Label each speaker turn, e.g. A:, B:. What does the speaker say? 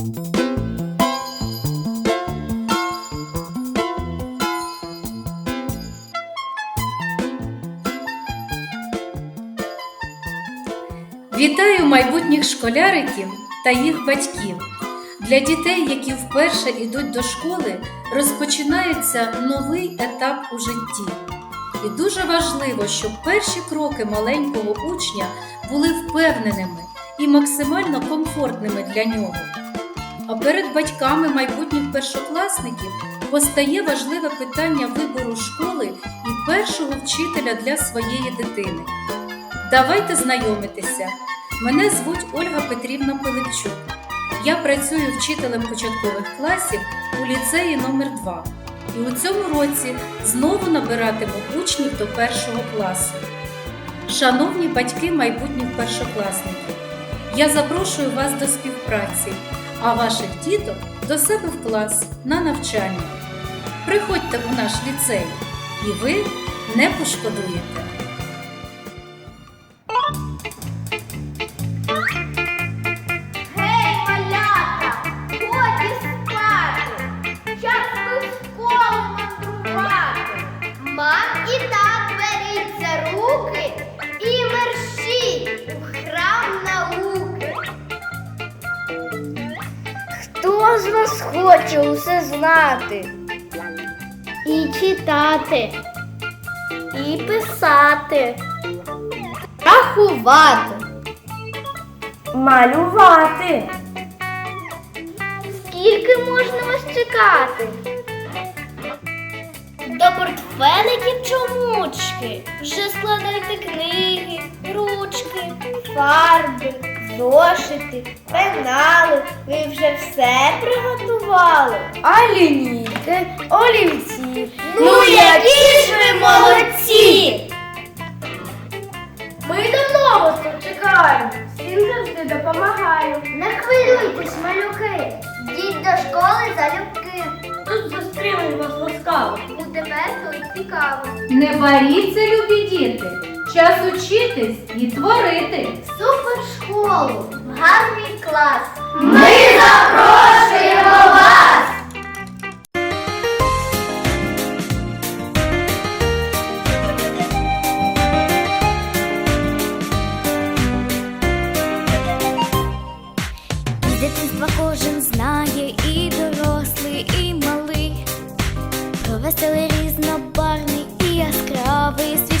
A: Вітаю майбутніх школяриків та їх батьків. Для дітей, які вперше йдуть до школи, розпочинається новий етап у житті. І дуже важливо, щоб перші кроки маленького учня були впевненими і максимально комфортними для нього. А перед батьками майбутніх першокласників постає важливе питання вибору школи і першого вчителя для своєї дитини. Давайте знайомитися. Мене звуть Ольга Петрівна Пилипчук. Я працюю вчителем початкових класів у ліцеї номер 2 і у цьому році знову набиратиму учнів до першого класу. Шановні батьки майбутніх першокласників, я запрошую вас до співпраці, а ваших діток до себе в клас на навчання. Приходьте у наш ліцей, і ви не пошкодуєте.
B: Гей, малята, годі спати, час у школу мандрувати. Мам і тат беріть за руки з вас хоче усе знати? І читати, і писати, рахувати.
C: Малювати.
B: Скільки можна вас чекати? До портфеликів чомучки. Вже складайте книги, ручки, фарби, зошити, пенали. Ви вже все приготували.
C: А лінійки, олівці.
B: Ну, які ж ви молодці!
C: Ми давно вас тут чекаємо. Всім завжди допомагаю.
B: Не хвилюйтесь, малюки. Йдіть до школи залюбки.
C: Тут зустріли вас ласкаво.
B: Буде весело і цікаво.
A: Не боріться, любі діти, час учитись і творити.
B: Супер школу, гарний клас. Ми запрошуємо вас!
D: З дитинства кожен знає, і дорослий, і малий. Про веселий різнобарний і яскравий світ